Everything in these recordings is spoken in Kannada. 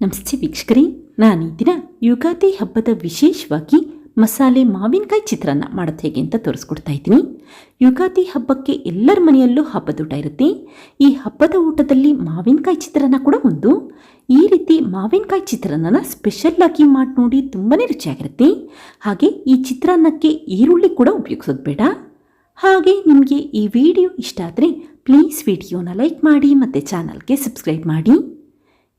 ನಮಸ್ತೆ ವೀಕ್ಷಕರೇ ನಾನು ಈ ದಿನ ಯುಗಾದಿ ಹಬ್ಬದ ವಿಶೇಷವಾಗಿ ಮಸಾಲೆ ಮಾವಿನಕಾಯಿ ಚಿತ್ರಾನ್ನ ಮಾಡೋದು ಹೇಗೆ ಅಂತ ತೋರಿಸ್ಕೊಡ್ತಾ ಇದ್ದೀನಿ. ಯುಗಾದಿ ಹಬ್ಬಕ್ಕೆ ಎಲ್ಲರ ಮನೆಯಲ್ಲೂ ಹಬ್ಬದ ಊಟ ಇರುತ್ತೆ. ಈ ಹಬ್ಬದ ಊಟದಲ್ಲಿ ಮಾವಿನಕಾಯಿ ಚಿತ್ರಾನ್ನ ಕೂಡ ಒಂದು. ಈ ರೀತಿ ಮಾವಿನಕಾಯಿ ಚಿತ್ರಾನ್ನನ ಸ್ಪೆಷಲ್ ಆಗಿ ಮಾಡಿ ನೋಡಿ ತುಂಬಾ ರುಚಿಯಾಗಿರುತ್ತೆ. ಹಾಗೆ ಈ ಚಿತ್ರಾನ್ನಕ್ಕೆ ಈರುಳ್ಳಿ ಕೂಡ ಉಪಯೋಗಿಸೋದು ಬೇಡ. ಹಾಗೆ ನಿಮಗೆ ಈ ವಿಡಿಯೋ ಇಷ್ಟ ಆದರೆ ಪ್ಲೀಸ್ ವಿಡಿಯೋನ ಲೈಕ್ ಮಾಡಿ ಮತ್ತು ಚಾನಲ್ಗೆ ಸಬ್ಸ್ಕ್ರೈಬ್ ಮಾಡಿ.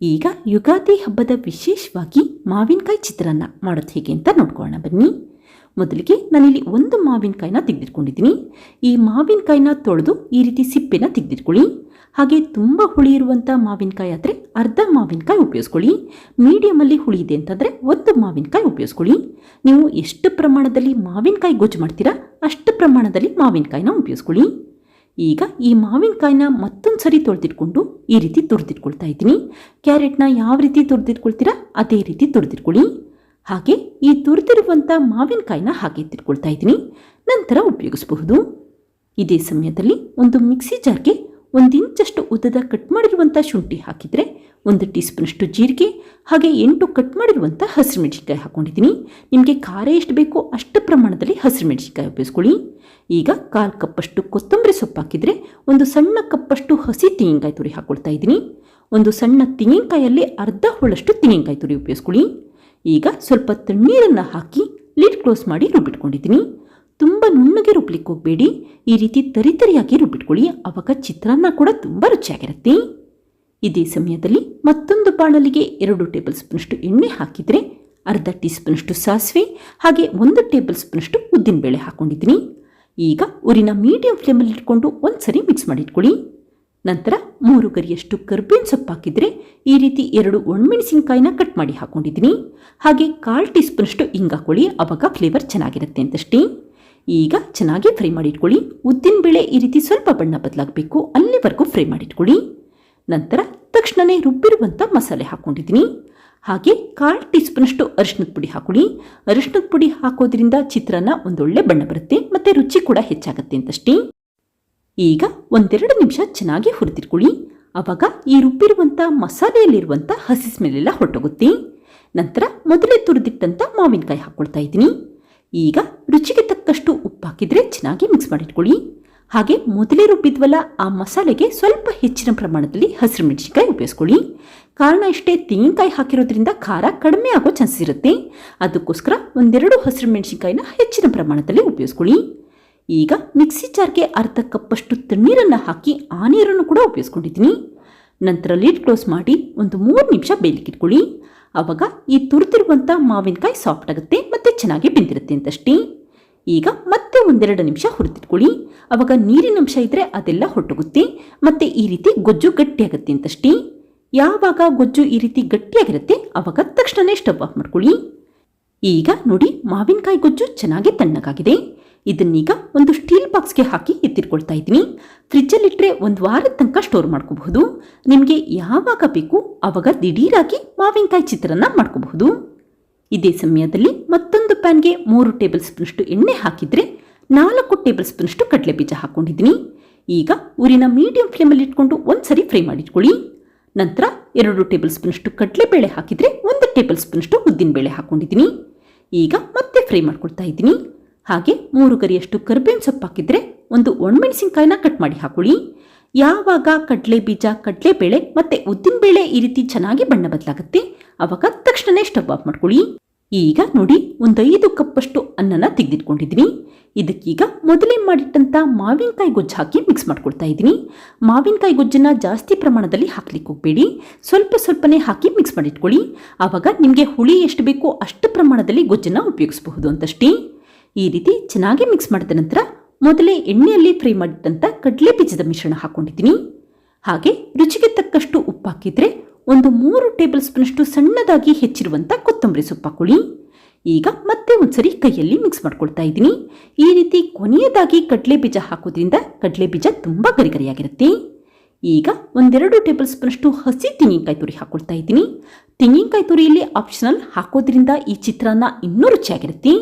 ಈಗ ಯುಗಾದಿ ಹಬ್ಬದ ವಿಶೇಷವಾಗಿ ಮಾವಿನಕಾಯಿ ಚಿತ್ರಾನ್ನ ಮಾಡೋದು ಹೇಗೆ ಅಂತ ನೋಡ್ಕೊಳ್ಳೋಣ. ಬನ್ನಿ. ಮೊದಲಿಗೆ ನಾನಿಲ್ಲಿ ಒಂದು ಮಾವಿನಕಾಯಿನ ತೆಗೆದಿಟ್ಕೊಂಡಿದ್ದೀನಿ. ಈ ಮಾವಿನಕಾಯಿನ ತೊಳೆದು ಈ ರೀತಿ ಸಿಪ್ಪೆನ ತೆಗೆದಿಟ್ಕೊಳ್ಳಿ. ಹಾಗೆ ತುಂಬ ಹುಳಿ ಇರುವಂಥ ಮಾವಿನಕಾಯಿ ಆದರೆ ಅರ್ಧ ಮಾವಿನಕಾಯಿ ಉಪಯೋಗಿಸ್ಕೊಳ್ಳಿ. ಮೀಡಿಯಮಲ್ಲಿ ಹುಳಿ ಇದೆ ಅಂತಂದರೆ ಒಂದು ಮಾವಿನಕಾಯಿ ಉಪಯೋಗಿಸ್ಕೊಳ್ಳಿ. ನೀವು ಎಷ್ಟು ಪ್ರಮಾಣದಲ್ಲಿ ಮಾವಿನಕಾಯಿ ಗೊಜ್ಜು ಮಾಡ್ತೀರಾ ಅಷ್ಟು ಪ್ರಮಾಣದಲ್ಲಿ ಮಾವಿನಕಾಯಿನ ಉಪಯೋಗಿಸ್ಕೊಳ್ಳಿ. ಈಗ ಈ ಮಾವಿನಕಾಯಿನ ಮತ್ತೊಂದು ಸರಿ ತೊಳೆದಿಟ್ಕೊಂಡು ಈ ರೀತಿ ತುರಿದಿಟ್ಕೊಳ್ತಾ ಇದ್ದೀನಿ. ಕ್ಯಾರೆಟ್ನ ಯಾವ ರೀತಿ ತುರಿದಿಟ್ಕೊಳ್ತೀರಾ ಅದೇ ರೀತಿ ತುರಿದಿಟ್ಕೊಳ್ಳಿ ಹಾಗೆ ಈ ತುರಿದಿರುವಂಥ ಮಾವಿನಕಾಯಿನ ಹಾಗೆ ತಿಟ್ಕೊಳ್ತಾ ಇದ್ದೀನಿ. ನಂತರ ಉಪಯೋಗಿಸಬಹುದು. ಇದೇ ಸಮಯದಲ್ಲಿ ಒಂದು ಮಿಕ್ಸಿ ಜಾರ್ಗೆ ಒಂದು ಇಂಚಷ್ಟು ಉದ್ದದ ಕಟ್ ಮಾಡಿರುವಂಥ ಶುಂಠಿ ಹಾಕಿದರೆ ಒಂದು ಟೀ ಸ್ಪೂನಷ್ಟು ಜೀರಿಗೆ, ಹಾಗೆ ಎಂಟು ಕಟ್ ಮಾಡಿರುವಂಥ ಹಸಿರು ಮೆಣಸಿನ್ಕಾಯಿ ಹಾಕ್ಕೊಂಡಿದ್ದೀನಿ ನಿಮಗೆ ಖಾರ ಎಷ್ಟು ಬೇಕೋ ಅಷ್ಟು ಪ್ರಮಾಣದಲ್ಲಿ ಹಸಿರು ಮೆಣಸಿನ್ಕಾಯಿ ಉಪಯೋಗಿಸ್ಕೊಳ್ಳಿ. ಈಗ ಕಾಲು ಕಪ್ಪಷ್ಟು ಕೊತ್ತಂಬರಿ ಸೊಪ್ಪು ಹಾಕಿದರೆ ಒಂದು ಸಣ್ಣ ಕಪ್ಪಷ್ಟು ಹಸಿ ತೆಂಗಿನಕಾಯಿ ತುರಿ ಹಾಕ್ಕೊಳ್ತಾ ಇದ್ದೀನಿ. ಒಂದು ಸಣ್ಣ ತೆಂಗಿನಕಾಯಲ್ಲಿ ಅರ್ಧ ಹೋಳಷ್ಟು ತೆಂಗಿನಕಾಯಿ ತುರಿ ಉಪಯೋಗಿಸ್ಕೊಳ್ಳಿ. ಈಗ ಸ್ವಲ್ಪ ತಣ್ಣೀರನ್ನು ಹಾಕಿ ಲಿಡ್ ಕ್ಲೋಸ್ ಮಾಡಿ ರುಬ್ಬಿಟ್ಕೊಂಡಿದ್ದೀನಿ. ತುಂಬ ನುಣ್ಣಗೆ ರುಬ್ಲಿಕ್ಕೆ ಹೋಗಬೇಡಿ. ಈ ರೀತಿ ತರಿತರಿಯಾಗಿ ರುಬ್ಬಿಟ್ಕೊಳ್ಳಿ. ಅವಾಗ ಚಿತ್ರಾನ್ನ ಕೂಡ ತುಂಬ ರುಚಿಯಾಗಿರುತ್ತೆ. ಇದೇ ಸಮಯದಲ್ಲಿ ಮತ್ತೊಂದು ಬಾಣಲಿಗೆ ಎರಡು ಟೇಬಲ್ ಸ್ಪೂನಷ್ಟು ಎಣ್ಣೆ ಹಾಕಿದರೆ ಅರ್ಧ ಟೀ ಸ್ಪೂನಷ್ಟು ಸಾಸಿವೆ, ಹಾಗೆ ಒಂದು ಟೇಬಲ್ ಸ್ಪೂನಷ್ಟು ಉದ್ದಿನಬೇಳೆ ಹಾಕ್ಕೊಂಡಿದ್ದೀನಿ ಈಗ ಊರಿನ ಮೀಡಿಯಂ ಫ್ಲೇಮಲ್ಲಿ ಇಟ್ಕೊಂಡು ಒಂದು ಸರಿ ಮಿಕ್ಸ್ ಮಾಡಿಟ್ಕೊಳ್ಳಿ. ನಂತರ ಮೂರು ಗರಿಯಷ್ಟು ಕರ್ಬೇವಿನ ಸೊಪ್ಪು ಹಾಕಿದರೆ ಈ ರೀತಿ ಎರಡು ಒಣಮೆಣಸಿನ್ಕಾಯಿನ ಕಟ್ ಮಾಡಿ ಹಾಕ್ಕೊಂಡಿದ್ದೀನಿ ಹಾಗೆ ಕಾಲು ಟೀ ಸ್ಪೂನಷ್ಟು ಹಿಂಗೆ ಹಾಕ್ಕೊಳ್ಳಿ ಆವಾಗ ಫ್ಲೇವರ್ ಚೆನ್ನಾಗಿರುತ್ತೆ ಅಂತಷ್ಟೇ. ಈಗ ಚೆನ್ನಾಗಿ ಫ್ರೈ ಮಾಡಿಟ್ಕೊಳ್ಳಿ. ಉದ್ದಿನಬೇಳೆ ಈ ರೀತಿ ಸ್ವಲ್ಪ ಬಣ್ಣ ಬದಲಾಗಬೇಕು. ಅಲ್ಲಿವರೆಗೂ ಫ್ರೈ ಮಾಡಿಟ್ಕೊಳ್ಳಿ. ನಂತರ ತಕ್ಷಣವೇ ರುಬ್ಬಿರುವಂಥ ಮಸಾಲೆ ಹಾಕ್ಕೊಂಡಿದ್ದೀನಿ. ಹಾಗೆ ಕಾಲು ಟೀ ಸ್ಪೂನಷ್ಟು ಪುಡಿ ಹಾಕೊಳ್ಳಿ. ಅರಿಶಿನದ ಪುಡಿ ಹಾಕೋದ್ರಿಂದ ಚಿತ್ರಾನ್ನ ಒಂದೊಳ್ಳೆ ಬಣ್ಣ ಬರುತ್ತೆ ಮತ್ತು ರುಚಿ ಕೂಡ ಹೆಚ್ಚಾಗುತ್ತೆ ಅಂತಷ್ಟೇ. ಈಗ ಒಂದೆರಡು ನಿಮಿಷ ಚೆನ್ನಾಗಿ ಹುರಿದಿಟ್ಕೊಳ್ಳಿ. ಆವಾಗ ಈ ರುಬ್ಬಿರುವಂಥ ಮಸಾಲೆಯಲ್ಲಿರುವಂಥ ಹಸಿ ಸ್ಮೆಲ್ಲೆಲ್ಲ ಹೊರಟೋಗುತ್ತೆ. ನಂತರ ಮೊದಲೇ ತುರಿದಿಟ್ಟಂಥ ಮಾವಿನಕಾಯಿ ಹಾಕ್ಕೊಳ್ತಾ ಇದ್ದೀನಿ. ಈಗ ರುಚಿಗೆ ತಕ್ಕಷ್ಟು ಉಪ್ಪು ಹಾಕಿದರೆ ಚೆನ್ನಾಗಿ ಮಿಕ್ಸ್ ಮಾಡಿಟ್ಕೊಳ್ಳಿ. ಹಾಗೆ ಮೊದಲೇ ರುಬ್ಬಿದ್ವಲ್ಲ ಆ ಮಸಾಲೆಗೆ ಸ್ವಲ್ಪ ಹೆಚ್ಚಿನ ಪ್ರಮಾಣದಲ್ಲಿ ಹಸಿರು ಮೆಣಸಿನ್ಕಾಯಿ ಉಪಯೋಗಿಸ್ಕೊಳ್ಳಿ. ಕಾರಣ ಇಷ್ಟೇ, ತೆಂಗಿನಕಾಯಿ ಹಾಕಿರೋದ್ರಿಂದ ಖಾರ ಕಡಿಮೆ ಆಗೋ ಚಾನ್ಸ್ ಇರುತ್ತೆ. ಅದಕ್ಕೋಸ್ಕರ ಒಂದೆರಡು ಹಸಿರು ಮೆಣಸಿನ್ಕಾಯಿನ ಹೆಚ್ಚಿನ ಪ್ರಮಾಣದಲ್ಲಿ ಉಪಯೋಗಿಸ್ಕೊಳ್ಳಿ. ಈಗ ಮಿಕ್ಸಿ ಜಾರ್ಗೆ ಅರ್ಧ ಕಪ್ಪಷ್ಟು ತಣ್ಣೀರನ್ನು ಹಾಕಿ ಆ ನೀರನ್ನು ಕೂಡ ಉಪಯೋಗಿಸ್ಕೊಂಡಿದ್ದೀನಿ. ನಂತರ ಲೀಡ್ ಕ್ಲೋಸ್ ಮಾಡಿ ಒಂದು ಮೂರು ನಿಮಿಷ ಬೇಯಲಿಕ್ಕಿಟ್ಕೊಳ್ಳಿ. ಆವಾಗ ಈ ತುರಿದಿರುವಂಥ ಮಾವಿನಕಾಯಿ ಸಾಫ್ಟ್ ಆಗುತ್ತೆ ಚೆನ್ನಾಗಿ ಬೆಂದಿರುತ್ತೆ ಅಂತಷ್ಟೇ. ಈಗ ಮತ್ತೆ ಒಂದೆರಡು ನಿಮಿಷ ಹುರಿದಿಟ್ಕೊಳ್ಳಿ. ಅವಾಗ ನೀರಿನ ಅಂಶ ಇದ್ದರೆ ಅದೆಲ್ಲ ಹೊಟ್ಟೋಗುತ್ತೆ ಮತ್ತೆ ಈ ರೀತಿ ಗೊಜ್ಜು ಗಟ್ಟಿಯಾಗುತ್ತೆ ಅಂತಷ್ಟೇ. ಯಾವಾಗ ಗೊಜ್ಜು ಈ ರೀತಿ ಗಟ್ಟಿಯಾಗಿರುತ್ತೆ ಆವಾಗ ತಕ್ಷಣವೇ ಸ್ಟವ್ ಆಫ್ ಮಾಡ್ಕೊಳ್ಳಿ. ಈಗ ನೋಡಿ ಮಾವಿನಕಾಯಿ ಗೊಜ್ಜು ಚೆನ್ನಾಗಿ ತಣ್ಣಗಾಗಿದೆ. ಇದನ್ನೀಗ ಒಂದು ಸ್ಟೀಲ್ ಬಾಕ್ಸ್ಗೆ ಹಾಕಿ ಎತ್ತಿಟ್ಕೊಳ್ತಾ ಇದ್ದೀನಿ. ಫ್ರಿಜ್ಜಲ್ಲಿಟ್ಟರೆ ಒಂದು ವಾರದ ತನಕ ಸ್ಟೋರ್ ಮಾಡ್ಕೋಬಹುದು. ನಿಮಗೆ ಯಾವಾಗ ಬೇಕು, ಅವಾಗ ದಿಢೀರಾಗಿ ಮಾವಿನಕಾಯಿ ಚಿತ್ರಾನ್ನ ಮಾಡ್ಕೋಬಹುದು. ಇದೇ ಸಮಯದಲ್ಲಿ ಮತ್ತೊಂದು ಪ್ಯಾನ್ಗೆ ಮೂರು ಟೇಬಲ್ ಸ್ಪೂನ್ಷ್ಟು ಎಣ್ಣೆ ಹಾಕಿದರೆ ನಾಲ್ಕು ಟೇಬಲ್ ಸ್ಪೂನ್ಷ್ಟು ಕಡಲೆ ಬೀಜ ಹಾಕ್ಕೊಂಡಿದ್ದೀನಿ ಈಗ ಊರಿನ ಮೀಡಿಯಂ ಫ್ಲೇಮಲ್ಲಿ ಇಟ್ಕೊಂಡು ಒಂದು ಸರಿ ಫ್ರೈ ಮಾಡಿಟ್ಕೊಳ್ಳಿ. ನಂತರ ಎರಡು ಟೇಬಲ್ ಸ್ಪೂನಷ್ಟು ಕಡಲೆಬೇಳೆ ಹಾಕಿದರೆ ಒಂದು ಟೇಬಲ್ ಸ್ಪೂನಷ್ಟು ಉದ್ದಿನಬೇಳೆ ಹಾಕ್ಕೊಂಡಿದ್ದೀನಿ ಈಗ ಮತ್ತೆ ಫ್ರೈ ಮಾಡ್ಕೊಳ್ತಾ ಇದ್ದೀನಿ. ಹಾಗೆ ಮೂರು ಗರಿಯಷ್ಟು ಕರ್ಬೇವಿನ ಸೊಪ್ಪು ಹಾಕಿದರೆ ಒಂದು ಒಣಮೆಣಸಿನ್ಕಾಯಿನ ಕಟ್ ಮಾಡಿ ಹಾಕೊಳ್ಳಿ. ಯಾವಾಗ ಕಡಲೆ ಬೀಜ ಕಡಲೆಬೇಳೆ ಮತ್ತು ಉದ್ದಿನಬೇಳೆ ಈ ರೀತಿ ಚೆನ್ನಾಗಿ ಬಣ್ಣ ಬದಲಾಗುತ್ತೆ ಆವಾಗ ತಕ್ಷಣವೇ ಸ್ಟವ್ ಆಫ್ ಮಾಡ್ಕೊಳ್ಳಿ. ಈಗ ನೋಡಿ ಒಂದು ಐದು ಕಪ್ಪಷ್ಟು ಅನ್ನನ ತೆಗೆದಿಟ್ಕೊಂಡಿದ್ದೀನಿ. ಇದಕ್ಕೀಗ ಮೊದಲೇ ಮಾಡಿಟ್ಟಂಥ ಮಾವಿನಕಾಯಿ ಗೊಜ್ಜು ಹಾಕಿ ಮಿಕ್ಸ್ ಮಾಡ್ಕೊಳ್ತಾ ಇದ್ದೀನಿ. ಮಾವಿನಕಾಯಿ ಗೊಜ್ಜನ್ನು ಜಾಸ್ತಿ ಪ್ರಮಾಣದಲ್ಲಿ ಹಾಕ್ಲಿಕ್ಕೆ ಹೋಗಬೇಡಿ. ಸ್ವಲ್ಪ ಸ್ವಲ್ಪನೇ ಹಾಕಿ ಮಿಕ್ಸ್ ಮಾಡಿಟ್ಕೊಳ್ಳಿ. ಆವಾಗ ನಿಮಗೆ ಹುಳಿ ಎಷ್ಟು ಬೇಕೋ ಅಷ್ಟು ಪ್ರಮಾಣದಲ್ಲಿ ಗೊಜ್ಜನ್ನು ಉಪಯೋಗಿಸಬಹುದು ಅಂತಷ್ಟೇ. ಈ ರೀತಿ ಚೆನ್ನಾಗಿ ಮಿಕ್ಸ್ ಮಾಡಿದ ನಂತರ ಮೊದಲೇ ಎಣ್ಣೆಯಲ್ಲಿ ಫ್ರೈ ಮಾಡಿಟ್ಟಂಥ ಕಡಲೆ ಬೀಜದ ಮಿಶ್ರಣ ಹಾಕ್ಕೊಂಡಿದ್ದೀನಿ ಹಾಗೆ ರುಚಿಗೆ ತಕ್ಕಷ್ಟು ಉಪ್ಪು ಹಾಕಿದರೆ ಒಂದು ಮೂರು ಟೇಬಲ್ ಸ್ಪೂನಷ್ಟು ಸಣ್ಣದಾಗಿ ಹೆಚ್ಚಿರುವಂಥ ಕೊತ್ತಂಬರಿ ಸೊಪ್ಪು ಹಾಕೊಳ್ಳಿ ಈಗ ಮತ್ತೆ ಒಂದ್ಸರಿ ಕೈಯಲ್ಲಿ ಮಿಕ್ಸ್ ಮಾಡ್ಕೊಳ್ತಾ ಇದ್ದೀನಿ. ಈ ರೀತಿ ಕೊನೆಯದಾಗಿ ಕಡಲೆ ಬೀಜ ಹಾಕೋದ್ರಿಂದ ಕಡಲೆ ಬೀಜ ತುಂಬ ಗರಿಗರಿಯಾಗಿರುತ್ತೆ. ಈಗ ಒಂದೆರಡು ಟೇಬಲ್ ಸ್ಪೂನಷ್ಟು ಹಸಿ ತೆಂಗಿನಕಾಯಿ ತುರಿ ಹಾಕೊಳ್ತಾ ಇದ್ದೀನಿ. ತೆಂಗಿನಕಾಯಿ ತುರಿಯಲ್ಲಿ ಆಪ್ಷನಲ್ ಹಾಕೋದ್ರಿಂದ ಈ ಚಿತ್ರಾನ್ನ ಇನ್ನೂ ರುಚಿಯಾಗಿರುತ್ತೆ.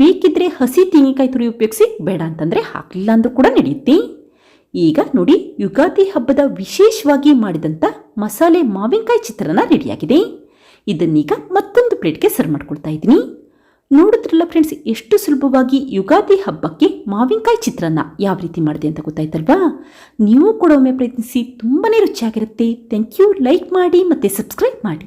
ಬೇಕಿದ್ರೆ ಹಸಿ ತೆಂಗಿನಕಾಯಿ ತುರಿ ಉಪಯೋಗಿಸಿ, ಬೇಡ ಅಂತಂದರೆ ಹಾಕಲಿಲ್ಲ ಅಂದರೂ ಕೂಡ ನಡೆಯುತ್ತೆ. ಈಗ ನೋಡಿ, ಯುಗಾದಿ ಹಬ್ಬದ ವಿಶೇಷವಾಗಿ ಮಾಡಿದಂಥ ಮಸಾಲೆ ಮಾವಿನಕಾಯಿ ಚಿತ್ರಾನ್ನ ರೆಡಿಯಾಗಿದೆ. ಇದನ್ನೀಗ ಮತ್ತೊಂದು ಪ್ಲೇಟ್ಗೆ ಸರ್ವ್ ಮಾಡ್ಕೊಳ್ತಾ ಇದ್ದೀನಿ. ನೋಡಿದ್ರಲ್ಲ ಫ್ರೆಂಡ್ಸ್ ಎಷ್ಟು ಸುಲಭವಾಗಿ ಯುಗಾದಿ ಹಬ್ಬಕ್ಕೆ ಮಾವಿನಕಾಯಿ ಚಿತ್ರಾನ್ನ ಯಾವ ರೀತಿ ಮಾಡಿದೆ ಅಂತ ಗೊತ್ತಾಯ್ತಲ್ವಾ? ನೀವು ಕೂಡ ಒಮ್ಮೆ ಪ್ರಯತ್ನಿಸಿ ತುಂಬಾ ರುಚಿಯಾಗಿರುತ್ತೆ. ಥ್ಯಾಂಕ್ ಯು ಲೈಕ್ ಮಾಡಿ ಮತ್ತು ಸಬ್ಸ್ಕ್ರೈಬ್ ಮಾಡಿ.